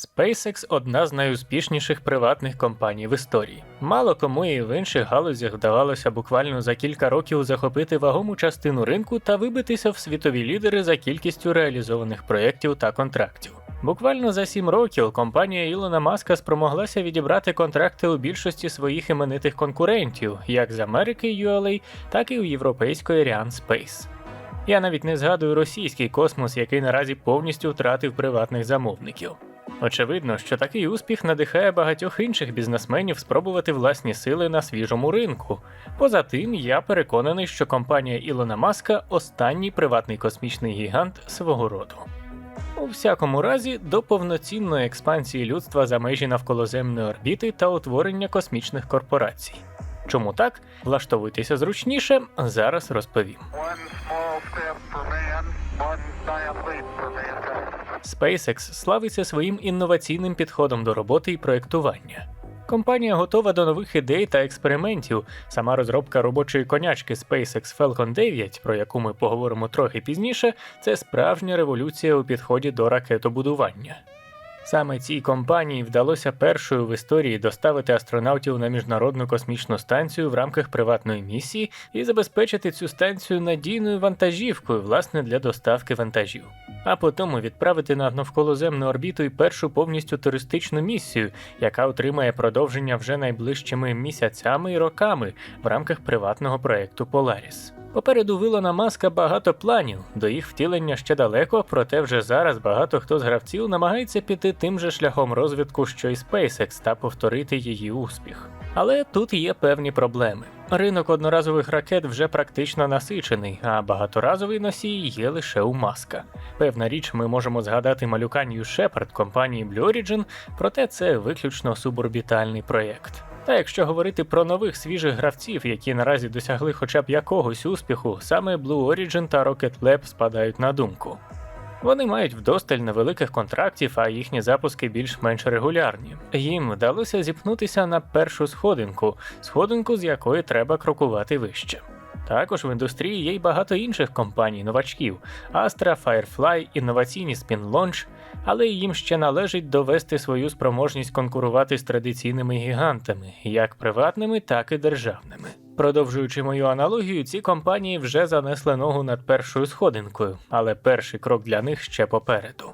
SpaceX одна з найуспішніших приватних компаній в історії. Мало кому і в інших галузях вдавалося буквально за кілька років захопити вагому частину ринку та вибитися в світові лідери за кількістю реалізованих проєктів та контрактів. Буквально за сім років компанія Ілона Маска спромоглася відібрати контракти у більшості своїх іменитих конкурентів, як з Америки ULA, так і у європейської Ariane Space. Я навіть не згадую російський космос, який наразі повністю втратив приватних замовників. Очевидно, що такий успіх надихає багатьох інших бізнесменів спробувати власні сили на свіжому ринку. Поза тим, я переконаний, що компанія Ілона Маска останній приватний космічний гігант свого роду. У всякому разі, до повноцінної експансії людства за межі навколоземної орбіти та утворення космічних корпорацій. Чому так? Влаштовуйтеся зручніше, зараз розповім. SpaceX славиться своїм інноваційним підходом до роботи і проєктування. Компанія готова до нових ідей та експериментів. Сама розробка робочої конячки SpaceX Falcon 9, про яку ми поговоримо трохи пізніше, це справжня революція у підході до ракетобудування. Саме цій компанії вдалося першою в історії доставити астронавтів на міжнародну космічну станцію в рамках приватної місії і забезпечити цю станцію надійною вантажівкою, власне, для доставки вантажів. А потім відправити на навколоземну орбіту і першу повністю туристичну місію, яка отримає продовження вже найближчими місяцями і роками в рамках приватного проекту Polaris. Попереду Вилона Маска багато планів, до їх втілення ще далеко, проте вже зараз багато хто з гравців намагається піти тим же шляхом розвитку, що й SpaceX, та повторити її успіх. Але тут є певні проблеми. Ринок одноразових ракет вже практично насичений, а багаторазовий носій є лише у маска. Певна річ, ми можемо згадати малюка New Shepard компанії Blue Origin, проте це виключно суборбітальний проєкт. Та якщо говорити про нових свіжих гравців, які наразі досягли хоча б якогось успіху, саме Blue Origin та Rocket Lab спадають на думку. Вони мають вдосталь невеликих контрактів, а їхні запуски більш-менш регулярні. Їм вдалося зіпнутися на першу сходинку, сходинку, з якої треба крокувати вище. Також в індустрії є й багато інших компаній новачків: Astra, Firefly, інноваційні Launch, але їм ще належить довести свою спроможність конкурувати з традиційними гігантами, як приватними, так і державними. Продовжуючи мою аналогію, ці компанії вже занесли ногу над першою сходинкою, але перший крок для них ще попереду.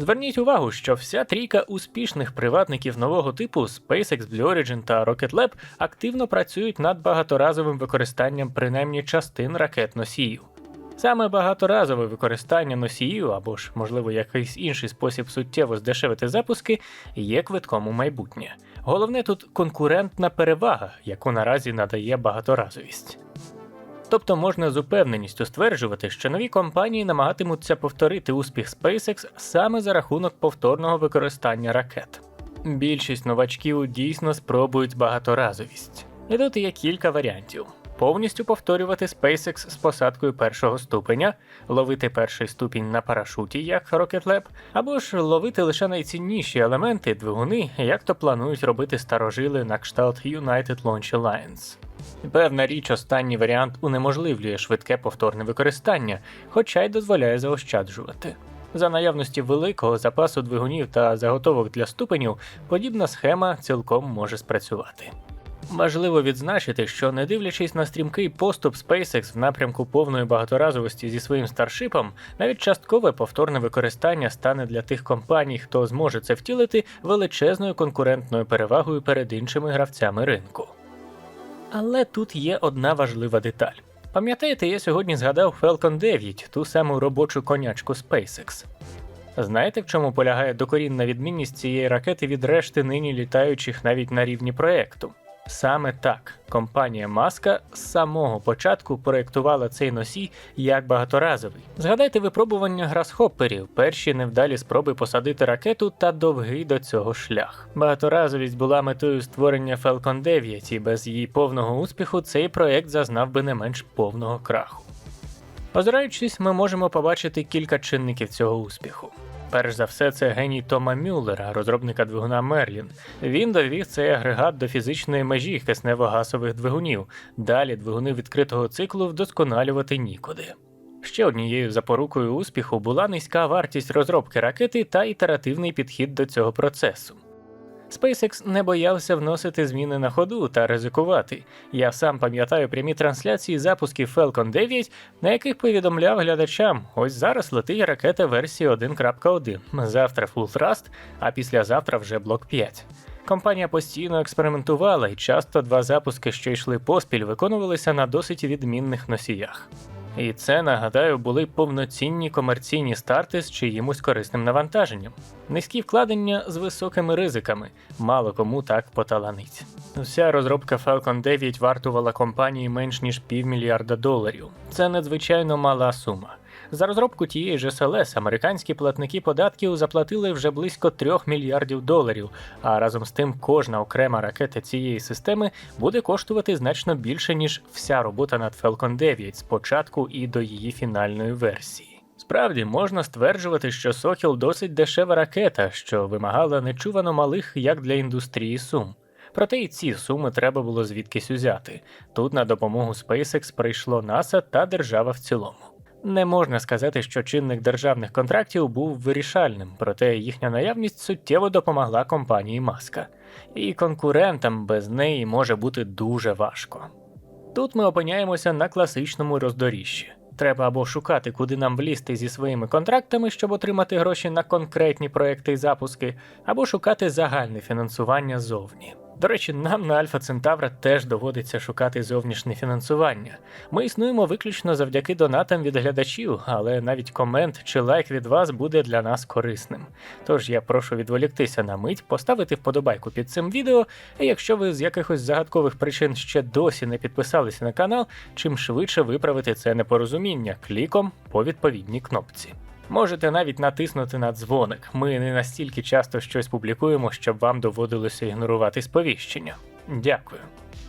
Зверніть увагу, що вся трійка успішних приватників нового типу SpaceX, Blue Origin та Rocket Lab активно працюють над багаторазовим використанням принаймні частин ракет носіїв. Саме багаторазове використання носіїв або ж, можливо, якийсь інший спосіб суттєво здешевити запуски є квитком у майбутнє. Головне тут конкурентна перевага, яку наразі надає багаторазовість. Тобто можна з упевненістю стверджувати, що нові компанії намагатимуться повторити успіх SpaceX саме за рахунок повторного використання ракет. Більшість новачків дійсно спробують багаторазовість. І тут є кілька варіантів. Повністю повторювати SpaceX з посадкою першого ступеня, ловити перший ступінь на парашуті, як Rocket Lab, або ж ловити лише найцінніші елементи двигуни, як то планують робити старожили на кшталт United Launch Alliance. Певна річ, останній варіант унеможливлює швидке повторне використання, хоча й дозволяє заощаджувати. За наявності великого запасу двигунів та заготовок для ступенів, подібна схема цілком може спрацювати. Важливо відзначити, що не дивлячись на стрімкий поступ SpaceX в напрямку повної багаторазовості зі своїм старшипом, навіть часткове повторне використання стане для тих компаній, хто зможе це втілити, величезною конкурентною перевагою перед іншими гравцями ринку. Але тут є одна важлива деталь. Пам'ятаєте, я сьогодні згадав Falcon 9, ту саму робочу конячку SpaceX. Знаєте, в чому полягає докорінна відмінність цієї ракети від решти нині літаючих навіть на рівні проекту? Саме так компанія Маска з самого початку проєктувала цей носій як багаторазовий. Згадайте випробування грасхопперів, перші невдалі спроби посадити ракету та довгий до цього шлях. Багаторазовість була метою створення Falcon 9, і без її повного успіху цей проєкт зазнав би не менш повного краху. Озираючись, ми можемо побачити кілька чинників цього успіху. Перш за все, це геній Тома Мюллера, розробника двигуна Мерлін. Він довів цей агрегат до фізичної межі киснево-гасових двигунів. Далі двигуни відкритого циклу вдосконалювати нікуди. Ще однією запорукою успіху була низька вартість розробки ракети та ітеративний підхід до цього процесу. SpaceX не боявся вносити зміни на ходу та ризикувати. Я сам пам'ятаю прямі трансляції запусків Falcon 9, на яких повідомляв глядачам: ось зараз летить ракета версії 1.1, завтра Full Thrust, а післязавтра вже блок 5. Компанія постійно експериментувала, і часто два запуски, що йшли поспіль, виконувалися на досить відмінних носіях. І це, нагадаю, були повноцінні комерційні старти з чиїмось корисним навантаженням. Низькі вкладення з високими ризиками, мало кому так поталанить. Вся розробка Falcon 9 вартувала компанії менш ніж півмільярда доларів. Це надзвичайно мала сума. За розробку тієї ж SLS американські платники податків заплатили вже близько 3 мільярдів доларів, а разом з тим кожна окрема ракета цієї системи буде коштувати значно більше, ніж вся робота над Falcon 9 з початку і до її фінальної версії. Справді можна стверджувати, що Сокіл досить дешева ракета, що вимагала нечувано малих як для індустрії сум. Проте і ці суми треба було звідкись узяти. Тут на допомогу SpaceX прийшло НАСА та держава в цілому. Не можна сказати, що чинник державних контрактів був вирішальним, проте їхня наявність суттєво допомогла компанії Маска. І конкурентам без неї може бути дуже важко. Тут ми опиняємося на класичному роздоріжжі. Треба або шукати, куди нам влізти зі своїми контрактами, щоб отримати гроші на конкретні проекти і запуски, або шукати загальне фінансування зовні. До речі, нам на Альфа Центавра теж доводиться шукати зовнішнє фінансування. Ми існуємо виключно завдяки донатам від глядачів, але навіть комент чи лайк від вас буде для нас корисним. Тож я прошу відволіктися на мить, поставити вподобайку під цим відео, і якщо ви з якихось загадкових причин ще досі не підписалися на канал, чим швидше виправити це непорозуміння кліком по відповідній кнопці. Можете навіть натиснути на дзвоник. Ми не настільки часто щось публікуємо, щоб вам доводилося ігнорувати сповіщення. Дякую.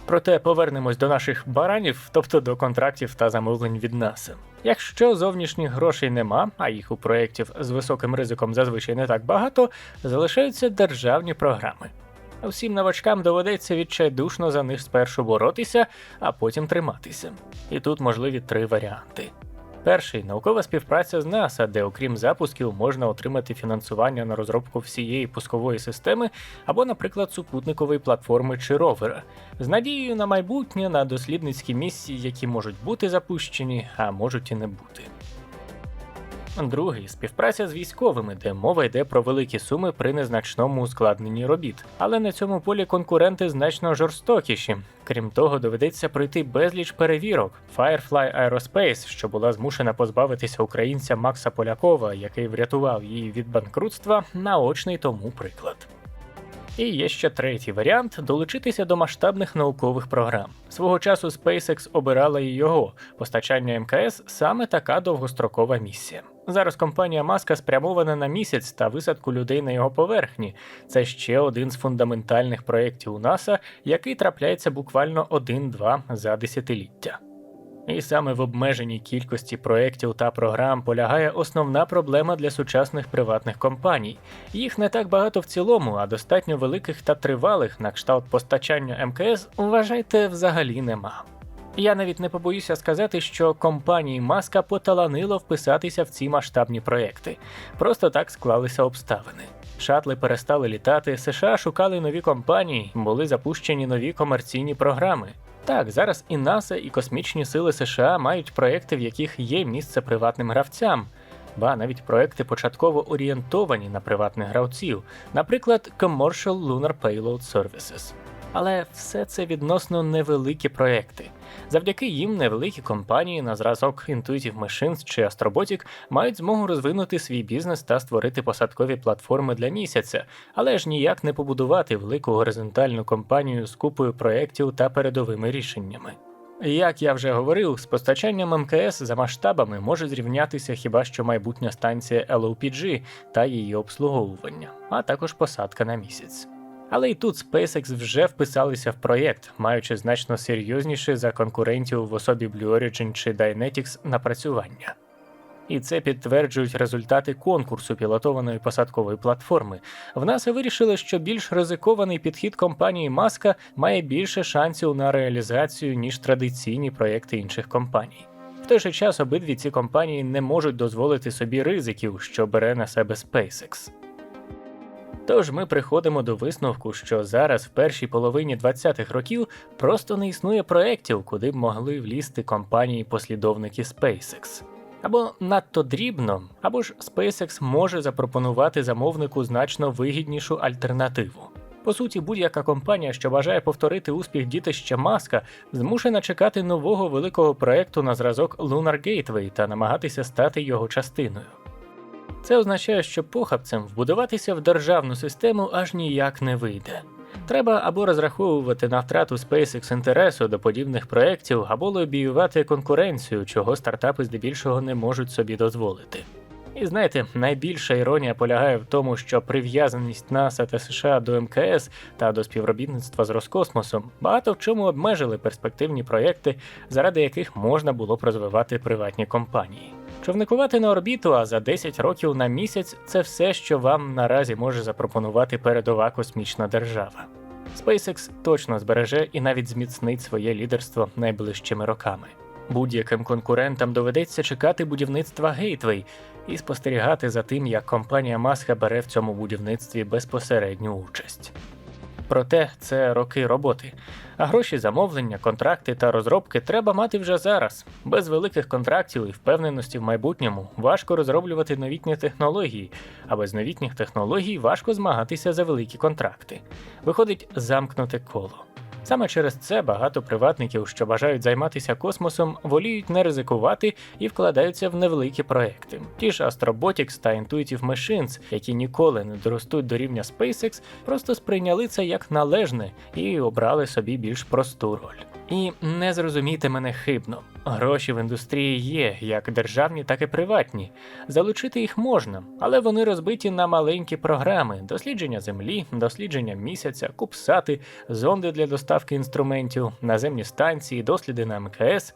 Проте повернемось до наших баранів, тобто до контрактів та замовлень від НАСА. Якщо зовнішніх грошей нема, а їх у проєктів з високим ризиком зазвичай не так багато, залишаються державні програми. Всім новачкам доведеться відчайдушно за них спершу боротися, а потім триматися. І тут можливі три варіанти. Перший наукова співпраця з НАСА, де, окрім запусків, можна отримати фінансування на розробку всієї пускової системи або, наприклад, супутникової платформи чи ровера, з надією на майбутнє на дослідницькі місії, які можуть бути запущені, а можуть і не бути. Другий співпраця з військовими, де мова йде про великі суми при незначному ускладненні робіт. Але на цьому полі конкуренти значно жорстокіші. Крім того, доведеться пройти безліч перевірок. Firefly Aerospace, що була змушена позбавитися українця Макса Полякова, який врятував її від банкрутства, наочний тому приклад. І є ще третій варіант долучитися до масштабних наукових програм. Свого часу SpaceX обирала і його постачання МКС саме така довгострокова місія. Зараз компанія Маска спрямована на місяць та висадку людей на його поверхні. Це ще один з фундаментальних проєктів у НАСА, який трапляється буквально один-два за десятиліття. І саме в обмеженій кількості проєктів та програм полягає основна проблема для сучасних приватних компаній. Їх не так багато в цілому, а достатньо великих та тривалих на кшталт постачання МКС, вважайте, взагалі нема. Я навіть не побоюся сказати, що компанії Маска поталанило вписатися в ці масштабні проекти. Просто так склалися обставини. Шатли перестали літати, США шукали нові компанії, були запущені нові комерційні програми. Так, зараз і НАСА, і космічні сили США мають проекти, в яких є місце приватним гравцям. Ба навіть проекти початково орієнтовані на приватних гравців, наприклад, Commercial Lunar Payload Services. Але все це відносно невеликі проекти. Завдяки їм невеликі компанії на зразок Intuitive Machines чи Astrobotic мають змогу розвинути свій бізнес та створити посадкові платформи для місяця, але ж ніяк не побудувати велику горизонтальну компанію з купою проєктів та передовими рішеннями. Як я вже говорив, з постачанням МКС за масштабами може зрівнятися хіба що майбутня станція LOPG та її обслуговування, а також посадка на місяць. Але і тут SpaceX вже вписалися в проєкт, маючи значно серйозніше за конкурентів в особі Blue Origin чи Dynetics напрацювання. І це підтверджують результати конкурсу пілотованої посадкової платформи. В НАСА вирішили, що більш ризикований підхід компанії Маска має більше шансів на реалізацію, ніж традиційні проєкти інших компаній. В той же час обидві ці компанії не можуть дозволити собі ризиків, що бере на себе SpaceX. Тож ми приходимо до висновку, що зараз, в першій половині 20-х років, просто не існує проєктів, куди б могли влізти компанії-послідовники SpaceX. Або надто дрібно, або ж SpaceX може запропонувати замовнику значно вигіднішу альтернативу. По суті, будь-яка компанія, що бажає повторити успіх дітища Маска, змушена чекати нового великого проекту на зразок Lunar Gateway та намагатися стати його частиною. Це означає, що похабцем вбудуватися в державну систему аж ніяк не вийде. Треба або розраховувати на втрату SpaceX інтересу до подібних проєктів, або лобіювати конкуренцію, чого стартапи здебільшого не можуть собі дозволити. І знаєте, найбільша іронія полягає в тому, що прив'язаність НАСА та США до МКС та до співробітництва з Роскосмосом багато в чому обмежили перспективні проєкти, заради яких можна було б розвивати приватні компанії. Човникувати на орбіту, а за 10 років на місяць це все, що вам наразі може запропонувати передова космічна держава. SpaceX точно збереже і навіть зміцнить своє лідерство найближчими роками. Будь-яким конкурентам доведеться чекати будівництва Gateway і спостерігати за тим, як компанія Маска бере в цьому будівництві безпосередню участь. Проте це роки роботи, а гроші замовлення, контракти та розробки треба мати вже зараз. Без великих контрактів і впевненості в майбутньому важко розроблювати новітні технології, а без новітніх технологій важко змагатися за великі контракти. Виходить замкнуте коло. Саме через це багато приватників, що бажають займатися космосом, воліють не ризикувати і вкладаються в невеликі проекти. Ті ж Astrobotics та Intuitive Machines, які ніколи не доростуть до рівня SpaceX, просто сприйняли це як належне і обрали собі більш просту роль. І не зрозумійте мене хибно. Гроші в індустрії є, як державні, так і приватні. Залучити їх можна, але вони розбиті на маленькі програми: дослідження землі, дослідження місяця, купсати, зонди для доставки інструментів, наземні станції, досліди на МКС.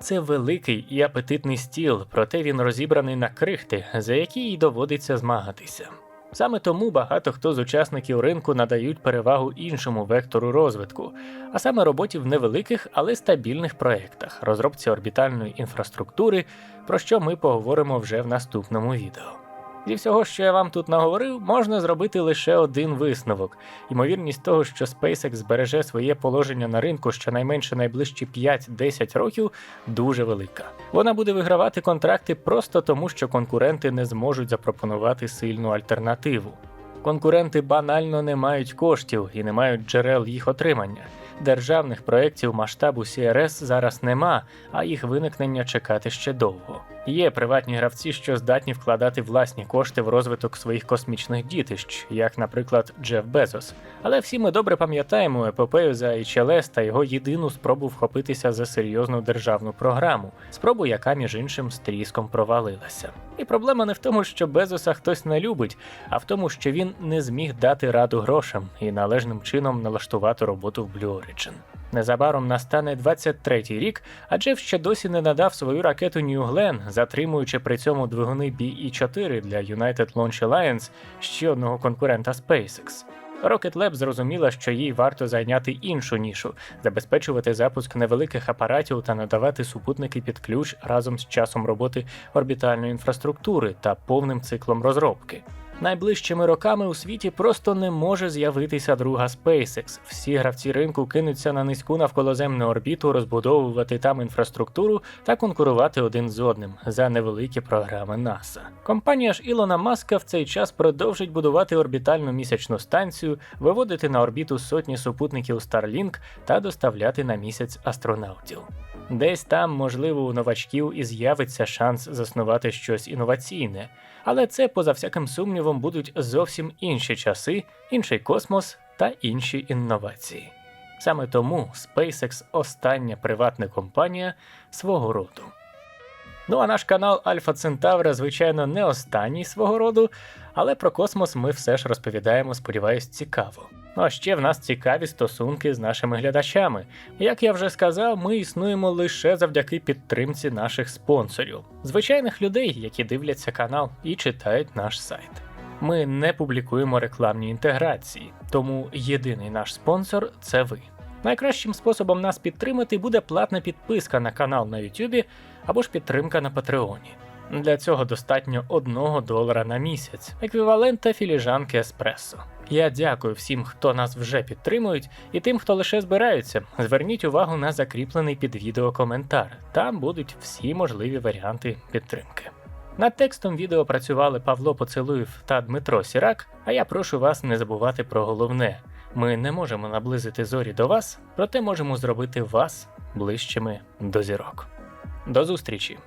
Це великий і апетитний стіл, проте він розібраний на крихти, за які й доводиться змагатися. Саме тому багато хто з учасників ринку надають перевагу іншому вектору розвитку, а саме роботі в невеликих, але стабільних проєктах, розробці орбітальної інфраструктури, про що ми поговоримо вже в наступному відео. Зі всього, що я вам тут наговорив, можна зробити лише один висновок. Ймовірність того, що SpaceX збереже своє положення на ринку щонайменше найближчі 5-10 років, дуже велика. Вона буде вигравати контракти просто тому, що конкуренти не зможуть запропонувати сильну альтернативу. Конкуренти банально не мають коштів і не мають джерел їх отримання. Державних проєктів масштабу CRS зараз нема, а їх виникнення чекати ще довго. Є приватні гравці, що здатні вкладати власні кошти в розвиток своїх космічних дітищ, як, наприклад, Джеф Безос. Але всі ми добре пам'ятаємо епопею за HLS та його єдину спробу вхопитися за серйозну державну програму, спробу, яка між іншим з тріском провалилася. І проблема не в тому, що Безоса хтось не любить, а в тому, що він не зміг дати раду грошам і належним чином налаштувати роботу в Blue Origin. Незабаром настане 23-й рік, а Джеф ще досі не надав свою ракету New Glenn, затримуючи при цьому двигуни BE-4 для United Launch Alliance, ще одного конкурента SpaceX. Rocket Lab зрозуміла, що їй варто зайняти іншу нішу, забезпечувати запуск невеликих апаратів та надавати супутники під ключ разом з часом роботи орбітальної інфраструктури та повним циклом розробки. Найближчими роками у світі просто не може з'явитися друга SpaceX. Всі гравці ринку кинуться на низьку навколоземну орбіту, розбудовувати там інфраструктуру та конкурувати один з одним за невеликі програми НАСА. Компанія ж Ілона Маска в цей час продовжить будувати орбітальну місячну станцію, виводити на орбіту сотні супутників Starlink та доставляти на місяць астронавтів. Десь там, можливо, у новачків і з'явиться шанс заснувати щось інноваційне, але це, поза всяким сумнівом, будуть зовсім інші часи, інший космос та інші інновації. Саме тому SpaceX остання приватна компанія свого роду. Ну а наш канал Альфа Центавра, звичайно, не останній свого роду, але про космос ми все ж розповідаємо, сподіваюсь, цікаво. Ну а ще в нас цікаві стосунки з нашими глядачами. Як я вже сказав, ми існуємо лише завдяки підтримці наших спонсорів, звичайних людей, які дивляться канал і читають наш сайт. Ми не публікуємо рекламні інтеграції, тому єдиний наш спонсор це ви. Найкращим способом нас підтримати буде платна підписка на канал на YouTube або ж підтримка на Патреоні. Для цього достатньо 1 долара на місяць, еквівалента філіжанки еспресо. Я дякую всім, хто нас вже підтримують, і тим, хто лише збираються. Зверніть увагу на закріплений під відео коментар. Там будуть всі можливі варіанти підтримки. Над текстом відео працювали Павло Поцелуєв та Дмитро Сірак. А я прошу вас не забувати про головне: ми не можемо наблизити зорі до вас, проте можемо зробити вас ближчими до зірок. До зустрічі!